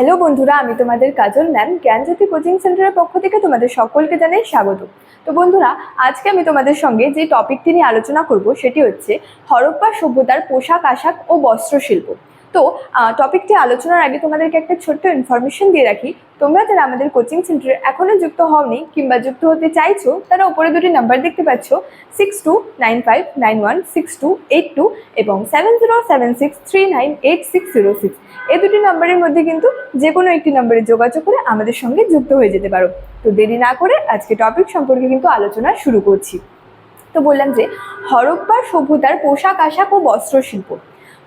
Hello বন্ধুরা, আমি তোমাদের কাজল ম্যাম জ্ঞানজ্যোতি কোচিং সেন্টারের পক্ষ থেকে তোমাদের সকলকে জানাই স্বাগত। তো বন্ধুরা, আজকে আমি তোমাদের সঙ্গে যে টপিকটি নিয়ে আলোচনা করব, সেটি হচ্ছে হরপ্পা সভ্যতার পোশাক, আশাক ও বস্ত্রশিল্প। তো টপিকটি আলোচনার আগে তোমাদেরকে একটা ছোট্ট ইনফরমেশন দিয়ে রাখি। তোমরা যারা আমাদের কোচিং সেন্টারে এখনও যুক্ত হওনি কিংবা যুক্ত হতে চাইছো, তারা উপরে দুটি নাম্বার দেখতে পাচ্ছ six two nine five nine one six two eight two এবং seven zero seven six three nine eight six zero six এই দুটি নাম্বারের মধ্যে কিন্তু যে কোনো একটি নাম্বারে যোগাযোগ করে আমাদের সঙ্গে যুক্ত হয়ে যেতে পারো। তো দেরি না করে আজকে টপিক সম্পর্কে কিন্তু আলোচনা শুরু করছি। তো বললাম যে হরপ্পার সভ্যতার পোশাক, আশাক ও বস্ত্রশিল্প।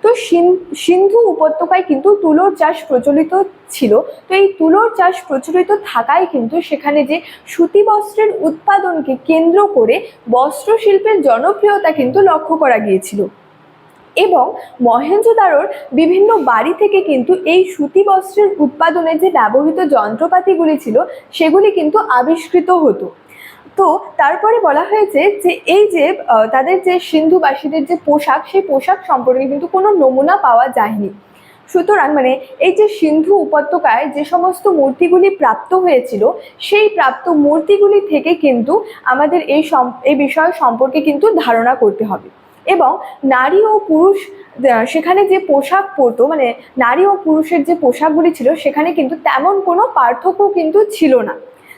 তো সিন- সিন্ধু উপত্যকায় কিন্তু তুলোর চাষ প্রচলিত ছিল। তো এই তুলোর চাষ প্রচলিত থাকায় কিন্তু সেখানে যে সুতি বস্ত্রের উৎপাদনকে কেন্দ্র করে বস্ত্রশিল্পের জনপ্রিয়তা কিন্তু লক্ষ্য করা গিয়েছিল। এবং মহেঞ্জোদারোর বিভিন্ন বাড়ি থেকে কিন্তু এই সুতি বস্ত্রের উৎপাদনে যে ব্যবহৃত যন্ত্রপাতিগুলি ছিল, সেগুলি কিন্তু আবিষ্কৃত হতো। তো তারপরে বলা হয়েছে যে এই যে তাদের যে সিন্ধুবাসীদের যে পোশাক, সেই পোশাক সম্পর্কে কিন্তু কোনো নমুনা পাওয়া যায়নি। সুতরাং মানে এই যে সিন্ধু উপত্যকায় যে সমস্ত মূর্তিগুলি প্রাপ্ত হয়েছিল, সেই প্রাপ্ত মূর্তিগুলি থেকে কিন্তু আমাদের এই এই বিষয় সম্পর্কে কিন্তু ধারণা করতে হবে। এবং নারী ও পুরুষ সেখানে যে পোশাক পরতো মানে নারী ও পুরুষের যে পোশাকগুলি ছিল, সেখানে কিন্তু তেমন কোনো পার্থক্য কিন্তু ছিল না।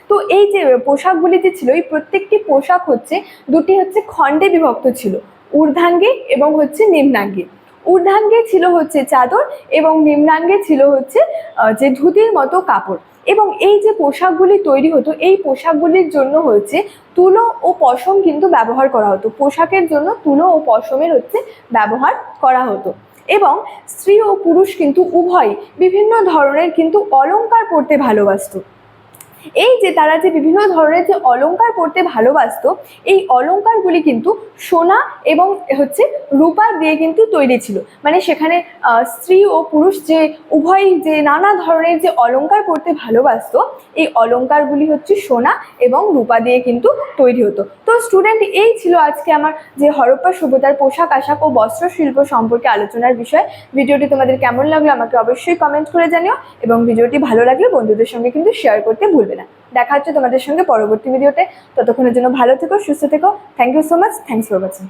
তো এই যে পোশাকগুলি যে ছিল, এই প্রত্যেকটি পোশাক হচ্ছে, দুটি হচ্ছে খণ্ডে বিভক্ত ছিল, ঊর্ধ্বাঙ্গে এবং হচ্ছে নিম্নাঙ্গে। ঊর্ধ্বাঙ্গে ছিল হচ্ছে চাদর এবং নিম্নাঙ্গে ছিল হচ্ছে যে ধুতির মতো কাপড়। এবং এই যে পোশাকগুলি তৈরি হতো, এই পোশাকগুলির জন্য হচ্ছে তুলো ও পশম কিন্তু ব্যবহার করা হতো। পোশাকের জন্য তুলো ও পশমের হচ্ছে ব্যবহার করা হতো। এবং স্ত্রী ও পুরুষ কিন্তু উভয় বিভিন্ন ধরনের কিন্তু অলংকার পরতে ভালোবাসতো। এই যে তারা যে বিভিন্ন ধরনের যে অলঙ্কার পরতে ভালোবাসতো, এই অলংকারগুলি কিন্তু সোনা এবং হচ্ছে রূপা দিয়ে কিন্তু তৈরি ছিল। মানে সেখানে স্ত্রী ও পুরুষ যে উভয় যে নানা ধরনের যে অলঙ্কার পরতে ভালোবাসতো, এই অলংকারগুলি হচ্ছে সোনা এবং রূপা দিয়ে কিন্তু তৈরি হতো। তো স্টুডেন্ট, এই ছিল আজকে আমার যে হরপ্পা সভ্যতার পোশাক, আশাক ও বস্ত্রশিল্প সম্পর্কে আলোচনার বিষয়। ভিডিওটি তোমাদের কেমন লাগল আমাকে অবশ্যই কমেন্ট করে জানিও এবং ভিডিওটি ভালো লাগলে বন্ধুদের সঙ্গে কিন্তু শেয়ার করতে ভুলবে না। দেখা হচ্ছে তোমাদের সঙ্গে পরবর্তী ভিডিওতে ততক্ষণের জন্য ভালো থেকো, সুস্থ থেকো। Thank you so much thanks for watching